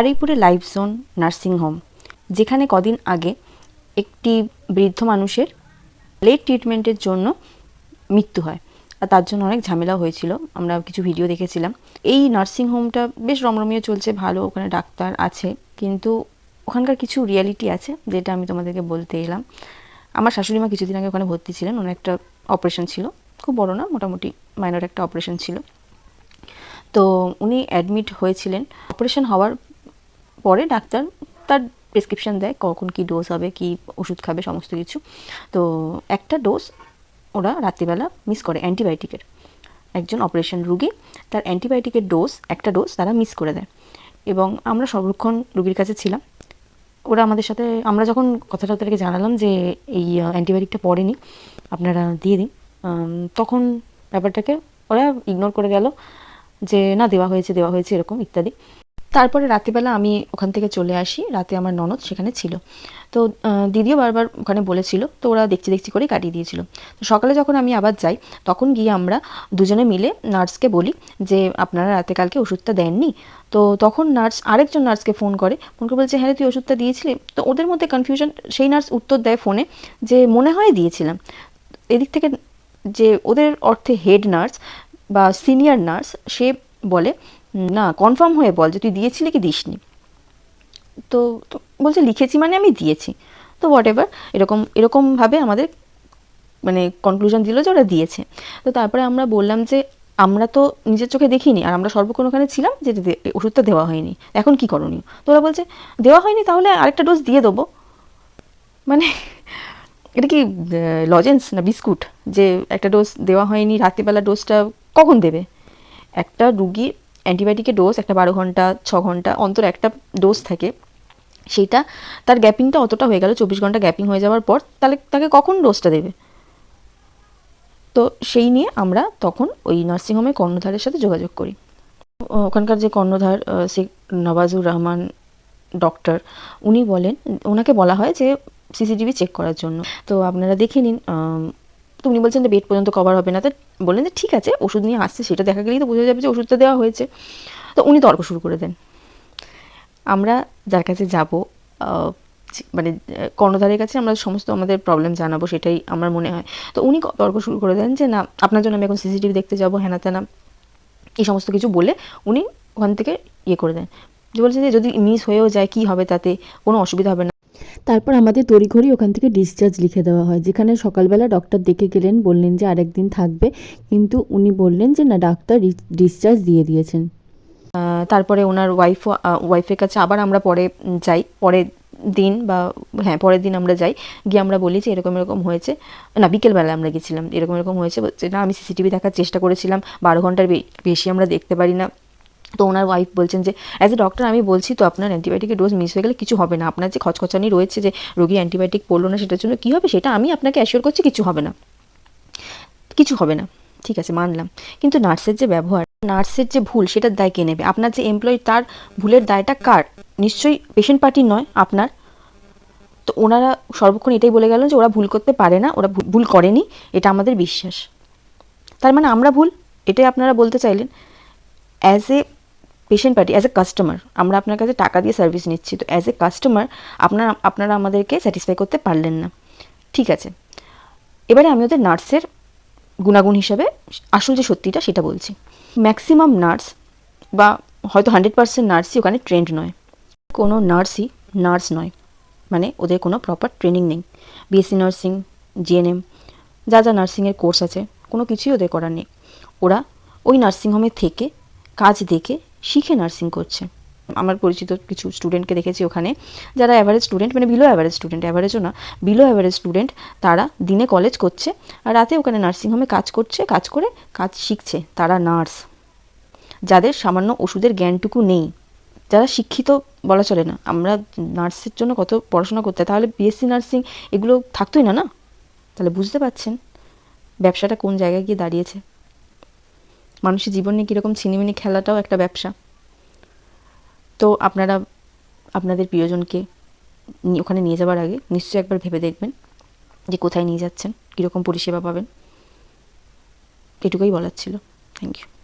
আরিপুরে life zone nursing home, যেখানে কদিন আগে একটি বৃদ্ধ মানুষের লেট ট্রিটমেন্টের জন্য মৃত্যু হয়। আর তার জন্য অনেক ঝামেলা হয়েছিল, আমরা কিছু ভিডিও দেখেছিলাম। এই নার্সিং হোমটা বেশ রমরমিয়ে চলছে, ভালো, ওখানে ডাক্তার আছে, কিন্তু ওখানকার কিছু রিয়ালিটি আছে, যেটা আমি তোমাদেরকে বলতে এলাম। আমার শাশুড়ি মা কিছুদিন আগে ওখানে ভর্তি ছিলেন, ওনার একটা অপারেশন ছিল, খুব বড় না, মোটামুটি মাইনর একটা অপারেশন ছিল। তো উনি অ্যাডমিট হয়েছিলেন। অপারেশন হওয়ার পরে ডাক্তার তার প্রেসক্রিপশন দেয় কখন কি ডোজ হবে, কি ওষুধ খাবে, সমস্ত কিছু। তো একটা ডোজ ওরা রাত্রিবেলা মিস করে অ্যান্টিবায়োটিকের একজন অপারেশন রুগী, তার অ্যান্টিবায়োটিকের ডোজ একটা ডোজ তারা মিস করে দেয়। এবং আমরা সর্বক্ষণ রুগীর কাছে ছিলাম। ওরা আমাদের সাথে, আমরা যখন কথাটা ওদেরকে জানালাম যে এই অ্যান্টিবায়োটিকটা পড়েনি, আপনারা দিয়ে দিন। তখন ব্যাপারটাকে ওরা ইগনোর করে গেল যে, না, দেওয়া হয়েছে দেওয়া হয়েছে, এরকম ইত্যাদি। তারপরে রাত্রিবেলা আমি ওখান থেকে চলে আসি, রাতে আমার ননদ সেখানে ছিল। তো দিদিও বারবার ওখানে বলেছিল, তো ওরা দেখছি দেখছি করেই কাটিয়ে দিয়েছিল। তো সকালে যখন আমি আবার যাই, তখন গিয়ে আমরা দুজনে মিলে নার্সকে বলি যে, আপনারা রাতে কালকে ওষুধটা দেননি? তো তখন নার্স, আরেকজন নার্সকে ফোন করে। ফোন করে বলছে হ্যাঁ তুই ওষুধটা দিয়েছিলি? তো ওদের মধ্যে কনফিউশন সেই নার্স উত্তর দেয় ফোনে যে, মনে হয় দিয়েছিলাম। এদিক থেকে যে, ওদের অর্থে হেড নার্স বা সিনিয়র নার্স সে বলে না কনফার্ম হয়ে বল যে তুই দিয়েছিলি কি দিসনি। তো বলছে লিখেছি মানে আমি দিয়েছি। তো হোয়াট এভার এরকম এরকমভাবে আমাদের মানে কনক্লুশন দিল যে ওরা দিয়েছে। তো তারপরে আমরা বললাম যে আমরা তো নিজের চোখে দেখিনি আর আমরা সর্বক্ষণ ওখানে ছিলাম যে ওষুধটা দেওয়া হয়নি। এখন কি করণীয়? তো ওরা বলছে, দেওয়া হয়নি তাহলে আরেকটা ডোজ দিয়ে দেবো। মানে এটা কি লজেন্স না বিস্কুট? যে একটা ডোজ দেওয়া হয়নি, রাত্রিবেলা ডোজটা কখন দেবে? একটা রুগী অ্যান্টিবায়োটিকের ডোজ একটা বারো ঘণ্টা, ছ ঘণ্টা অন্তর একটা ডোজ থাকে। সেটা তার গ্যাপিংটা অতটা হয়ে গেল, চব্বিশ ঘণ্টা গ্যাপিং হয়ে যাওয়ার পর তাহলে তাকে কখন ডোজটা দেবে? তো সেই নিয়ে আমরা তখন ওই নার্সিংহোমে কর্ণধারের সাথে যোগাযোগ করি। ওখানকার যে কর্ণধার শেখ নওয়াজুর রহমান ডক্টর উনি বলেন, ওনাকে বলা হয় যে সিসিটিভি চেক করার জন্য। তো আপনারা দেখে নিন তো উনি বলছেন যে বেড পর্যন্ত কভার হবে না। তো বললেন যে ঠিক আছে, ওষুধ নিয়ে আসছে, সেটা দেখা গেলেই তো বোঝা যাবে যে ওষুধটা দেওয়া হয়েছে। তো উনি তর্ক শুরু করে দেন। আমরা যার কাছে যাব মানে কর্ণধারের কাছে আমরা সমস্ত আমাদের প্রবলেম জানাব, সেটাই আমার মনে হয়। তো উনি তর্ক শুরু করে দেন যে, না, আপনার জন্য আমি এখন সিসিটিভি দেখতে যাব হ্যানা ত্যানা এই সমস্ত কিছু বলে উনি ওখান থেকে ইয়ে করে দেন। যে বলছে যে, যদি মিস হয়েও যায়, কি হবে তাতে? কোনো অসুবিধা হবে না। তারপর আমাদের তড়িঘড়ি ওখান থেকে ডিসচার্জ লিখে দেওয়া হয়। যেখানে সকালবেলা ডক্টর দেখে গেলেন, বললেন যে আরেক দিন থাকবে। কিন্তু উনি বললেন যে, না, ডাক্তার ডিসচার্জ দিয়ে দিয়েছেন। তারপরে ওনার ওয়াইফ ওয়াইফের কাছে আবার আমরা পরে যাই। পরের দিন বা হ্যাঁ পরের দিন আমরা যাই। গিয়ে আমরা বলি যে, এরকম এরকম হয়েছে। না বিকেলবেলা আমরা গেছিলাম। এরকম এরকম হয়েছে। না, আমি সিসিটিভি দেখার চেষ্টা করেছিলাম। বারো ঘণ্টার বেশি আমরা দেখতে পারি না। তো ওনার ওয়াইফ বলছেন যে অ্যাজ এ ডক্টর আমি বলছি তো আপনার অ্যান্টিবায়োটিকের ডোজ মিস হয়ে গেলে কিছু হবে না। আপনার যে খচখচানি রয়েছে যে রোগী অ্যান্টিবায়োটিক পড়ল না সেটার জন্য কী হবে সেটা আমি আপনাকে অ্যাসিওর করছি কিছু হবে না। কিছু হবে না। ঠিক আছে, মানলাম। কিন্তু নার্সের যে ব্যবহার, নার্সের যে ভুল সেটার দায় কে নেবে? আপনার যে এমপ্লয়ি তার ভুলের দায়টা কার? নিশ্চয়ই পেশেন্ট পার্টির নয় আপনার। তো ওনারা সর্বক্ষণ এটাই বলে গেল যে, ওরা ভুল করতে পারে না, ওরা ভুল- করেনি। এটা আমাদের বিশ্বাস। তার মানে আমরা ভুল? এটাই আপনারা বলতে চাইলেন? As a patient party as a customer আমরা আপনার কাছে টাকা দিয়ে সার্ভিস নিচ্ছি, তো অ্যাজ এ কাস্টমার আপনারা আপনারা আমাদেরকে স্যাটিসফাই করতে পারলেন না। ঠিক আছে। এবারে আমি ওদের নার্সের গুণাগুণ হিসাবে আসল যে সত্যিটা সেটা বলছি। ম্যাক্সিমাম নার্স বা হয়তো হান্ড্রেড পার্সেন্ট নার্সই ওখানে ট্রেন্ড নয়। কোনো নার্সই নার্স নয়। মানে ওদের কোনো প্রপার ট্রেনিং নেই। বিএসসি নার্সিং জিএনএম যা যা নার্সিংয়ের কোর্স আছে, কোনো কিছুই ওদের করার নেই। ওরা ওই নার্সিংহোমে থেকে, কাজ দেখে শিখে নার্সিং করছে। আমার পরিচিত কিছু স্টুডেন্টকে দেখেছি ওখানে, যারা অ্যাভারেজ স্টুডেন্ট মানে বিলো অ্যাভারেজ স্টুডেন্ট অ্যাভারেজও না বিলো অ্যাভারেজ স্টুডেন্ট তারা দিনে কলেজ করছে আর রাতে ওখানে নার্সিংহোমে কাজ করছে, কাজ করে কাজ শিখছে, তারা নার্স যাদের সামান্য ওষুধের জ্ঞানটুকু নেই, যারা শিক্ষিত বলা চলে না, আমরা নার্সের জন্য কত পড়াশোনা করতে, তাহলে বিএসসি নার্সিং এগুলো থাকতোই না না? তাহলে বুঝতে পারছেন ব্যবসাটা কোন জায়গায় গিয়ে দাঁড়িয়েছে। মানুষের জীবন কীরকম ছিনিমিনি খেলাটাও একটা ব্যবসা। তো আপনারা, আপনাদের প্রিয়জনকে ওখানে নিয়ে যাওয়ার আগে নিশ্চয়ই একবার ভেবে দেখবেন যে কোথায় নিয়ে যাচ্ছেন, কীরকম পরিষেবা পাবেন। এটুকুই বলার ছিল। Thank you